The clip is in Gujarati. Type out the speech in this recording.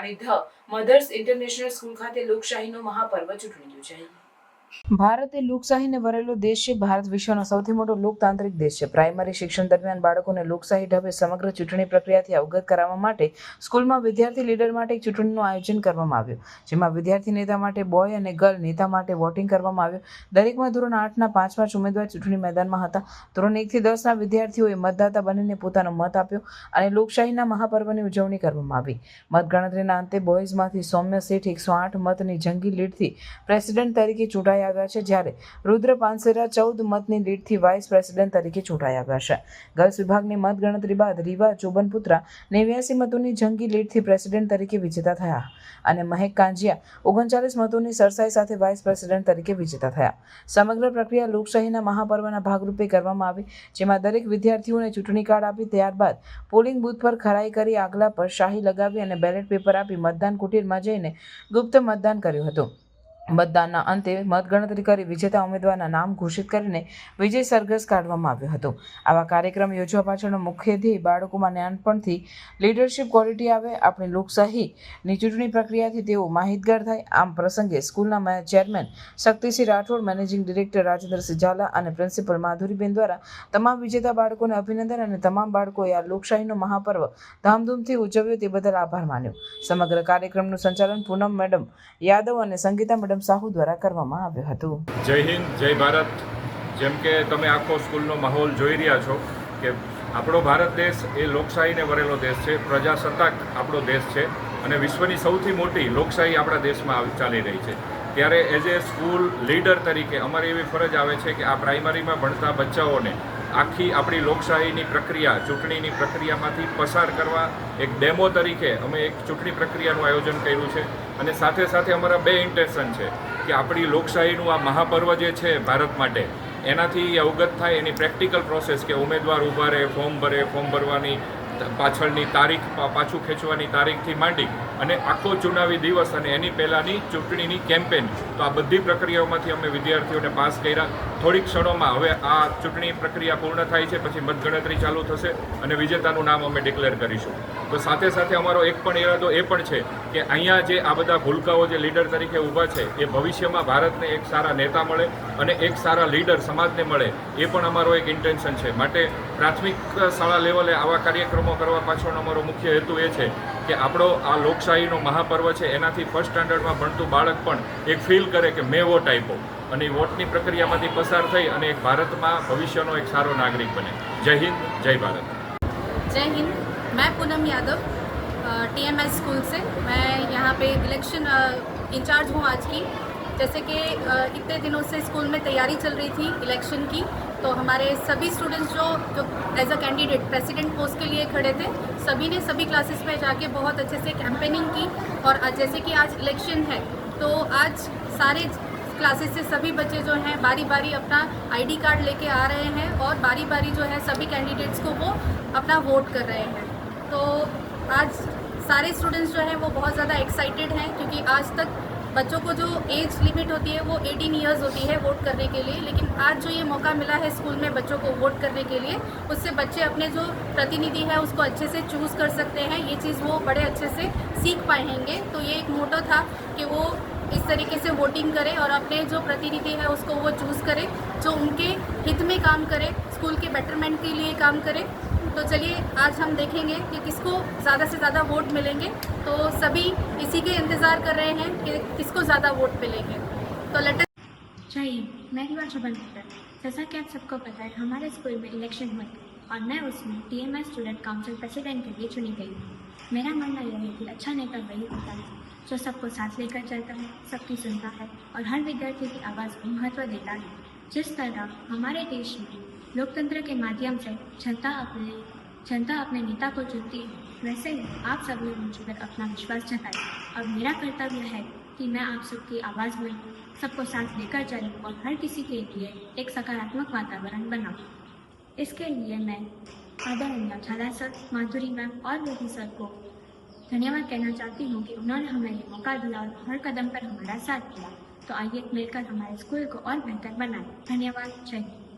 અને ધ મધર્સ ઇન્ટરનેશનલ સ્કૂલ ખાતે લોકશાહીનો મહાપર્વ ચૂંટણી યોજાઈ. ભારત એ લોકશાહીને વરેલો દેશ છે. ભારત વિશ્વનો સૌથી મોટો લોકતાંત્રિક દેશ છે. પ્રાઇમરી શિક્ષણ દરમિયાન બાળકોને લોકશાહી ઢબે સમગ્ર ચૂંટણી પ્રક્રિયાથી અવગત કરાવવા માટે સ્કૂલમાં વિદ્યાર્થી લીડર માટે ચૂંટણીનું આયોજન કરવામાં આવ્યું. જેમાં વિદ્યાર્થી નેતા માટે બોય અને ગર્લ, નેતા માટે વોટિંગ કરવામાં આવ્યું. દરેકમાં ધોરણ આઠના પાંચ પાંચ ઉમેદવાર ચૂંટણી મેદાનમાં હતા. ધોરણ એકથી દસના વિદ્યાર્થીઓએ મતદાતા બનીને પોતાનો મત આપ્યો અને લોકશાહીના મહાપર્વની ઉજવણી કરવામાં આવી. મતગણતરીના અંતે બોયઝમાંથી સૌમ્ય શેઠ એકસો આઠ મતની જંગી લીડથી પ્રેસિડેન્ટ તરીકે ચૂંટાઈ આવ્યા છે જ્યારે રુદ્ર પાનસેરા ચૌદ મતની લીડથી વાઇસ પ્રેસિડેન્ટ તરીકે ચૂંટાઈ આવ્યા છે. ગર્લ્સ વિભાગની મતગણતરી બાદ રીવા ચોબનપુત્રા નેવ્યાસી મતોની જંગી લીડથી પ્રેસિડેન્ટ તરીકે વિજેતા થયા અને મહેક કાંજિયા ઓગણચાલીસ મતોની સરસાઈ સાથે વાઇસ પ્રેસિડેન્ટ તરીકે વિજેતા થયા. સમગ્ર પ્રક્રિયા લોકશાહીના મહાપર્વના ભાગરૂપે કરવામાં આવી, જેમાં દરેક વિદ્યાર્થીઓને ચૂંટણી કાર્ડ આપી ત્યારબાદ પોલિંગ બૂથ પર ખરાઈ કરી આગલા પર શાહી લગાવી અને બેલેટ પેપર આપી મતદાન કુટીરમાં જઈને ગુપ્ત મતદાન કર્યું હતું. મતદાનના અંતે મતગણતરી કરી વિજેતા ઉમેદવારના નામ ઘોષિત કરીને વિજય સરઘસ કાઢવામાં આવ્યો હતો. આવા કાર્યક્રમ યોજવા પાછળનો મુખ્ય ધ્યેય બાળકોમાં નાનપણથી લીડરશિપ ક્વોલિટી આવે, આપણી લોકશાહીની ચૂંટણી પ્રક્રિયાથી તેઓ માહિતગાર થાય. આમ પ્રસંગે સ્કૂલના chairman Shaktisinh Rathod, managing director Rajendrasinh Zala અને પ્રિન્સિપલ માધુરીબેન દ્વારા તમામ વિજેતા બાળકોને અભિનંદન અને તમામ બાળકોએ આ લોકશાહીનો મહાપર્વ ધામધૂમથી ઉજવ્યો તે બદલ આભાર માન્યો. સમગ્ર કાર્યક્રમનું સંચાલન પૂનમ મેડમ યાદવ અને સંગીતા મેડમ સાહુ દ્વારા કરવામાં આવ્યું હતું. જય હિન્દ, જય ભારત. જેમ કે તમે આખો સ્કૂલનો માહોલ જોઈ રહ્યા છો કે આપણો ભારત દેશ એ લોકશાહીને વરેલો દેશ છે, પ્રજાસત્તાક આપણો દેશ છે અને વિશ્વની સૌથી મોટી લોકશાહી આપણા દેશમાં ચાલી રહી છે. ત્યારે એઝ એ સ્કૂલ લીડર તરીકે અમારી એવી ફરજ આવે છે કે આ પ્રાઇમરીમાં ભણતા બચ્ચાઓને આખી આપણી લોકશાહીની પ્રક્રિયા, ચૂંટણીની પ્રક્રિયામાંથી પસાર કરવા એક ડેમો તરીકે અમે એક ચૂંટણી પ્રક્રિયાનું આયોજન કર્યું છે. અને સાથે સાથે અમારા બે ઇન્ટેન્શન છે કે આપણી લોકશાહીનું આ મહાપર્વ જે છે ભારત માટે, એનાથી અવગત થાય એની પ્રેક્ટિકલ પ્રોસેસ કે ઉમેદવાર ઊભા રહે ફોર્મ ભરે ફોર્મ ભરવાની પાછળની તારીખ પાછું ખેંચવાની તારીખથી માંડી અને આખો ચુનાવી દિવસ અને એની પહેલાંની ચૂંટણીની કેમ્પેન. તો આ બધી પ્રક્રિયાઓમાંથી અમે વિદ્યાર્થીઓને પાસ કર્યા. થોડીક ક્ષણોમાં હવે આ ચૂંટણી પ્રક્રિયા પૂર્ણ થાય છે, પછી મતગણતરી ચાલુ થશે અને વિજેતાનું નામ અમે ડિક્લેર કરીશું. તો સાથે સાથે અમારો એક પણ ઈરાદો એ પણ છે કે અહીંયા જે આ બધા ભૂલકાઓ જે લીડર તરીકે ઊભા છે, એ ભવિષ્યમાં ભારતને એક સારા નેતા મળે અને એક સારા લીડર સમાજને મળે, એ પણ અમારો એક ઇન્ટેન્શન છે. માટે પ્રાથમિક શાળા લેવલે આવા કાર્યક્રમો કરવા પાછળનો અમારો મુખ્ય હેતુ એ છે કે આપણો આ લોકશાહીનો મહાપર્વ છે એનાથી ફર્સ્ટ સ્ટાન્ડર્ડમાં ભણતું બાળક પણ એક ફીલ કરે કે મેં વોટ આપ્યો અને એ વોટની પ્રક્રિયામાંથી પસાર થઈ અને એક ભારતમાં ભવિષ્યનો એક સારો નાગરિક બને જય હિન્દ જય ભારત जय हिंद मैं Poonam Yadav T M S school से मैं यहाँ पे इलेक्शन इंचार्ज हूँ आज की जैसे कि अ, इतने दिनों से स्कूल में तैयारी चल रही थी इलेक्शन की तो हमारे सभी स्टूडेंट्स जो जो as a candidate president post के लिए खड़े थे, सभी ने सभी क्लासेस में जाके बहुत अच्छे से कैंपेनिंग की। और जैसे कि आज इलेक्शन है तो आज सारे क्लासेस से सभी बच्चे जो हैं बारी बारी अपना आईडी कार्ड लेके आ रहे हैं और बारी बारी जो है सभी कैंडिडेट्स को वो अपना वोट कर रहे हैं। तो आज सारे स्टूडेंट्स जो हैं, वो बहुत ज़्यादा एक्साइटेड हैं, क्योंकि आज तक बच्चों को जो एज लिमिट होती है, वो 18 इयर्स होती है वोट करने के लिए। लेकिन आज जो ये मौका मिला है स्कूल में बच्चों को वोट करने के लिए, उससे बच्चे अपने जो प्रतिनिधि है, उसको अच्छे से चूज़ कर सकते हैं। ये चीज़ वो बड़े अच्छे से सीख पाएँगे तो ये एक मोटो था कि वो इस तरीके से वोटिंग करें और अपने जो प्रतिनिधि है, उसको वो चूज़ करें, जो उनके हित में काम करे स्कूल के बेटरमेंट के लिए काम करे। तो चलिए, आज हम देखेंगे कि किसको ज़्यादा से ज़्यादा वोट मिलेंगे। तो सभी इसी के इंतज़ार कर रहे हैं कि किसको ज़्यादा वोट मिलेंगे। तो लेटर हिंद मैं रिवा चुबलपुर जैसा कि आप सबको पता है, हमारे स्कूल में इलेक्शन हुई और मैं उसमें टीएमएस स्टूडेंट काउंसिल प्रेसिडेंट के लिए चुनी गई हूँ। मेरा मानना यह है कि अच्छा नेता वही होता है जो सबको साथ लेकर चलता है, सबकी सुनता है और हर विद्यार्थी की आवाज़ को महत्व देता है। जिस तरह हमारे देश में लोकतंत्र के माध्यम से जनता अपने जनता अपने नेता को चुनती है। वैसे ही आप सब लोग मुझ अपना विश्वास जताए और मेरा कर्तव्य है कि मैं आप सबकी आवाज़ में सबको साथ लेकर चलूँ और हर किसी के लिए एक सकारात्मक वातावरण बनाऊँ। इसके लिए मैं आदरणीय झाला सर, माधुरी मैम और रवि सर को धन्यवाद कहना चाहती हूँ कि उन्होंने हमें ये मौका दिया और हर कदम पर हमारा साथ दिया। तो आइए मिलकर हमारे स्कूल को और बेहतर बनाएँ। धन्यवाद। जय हिंद।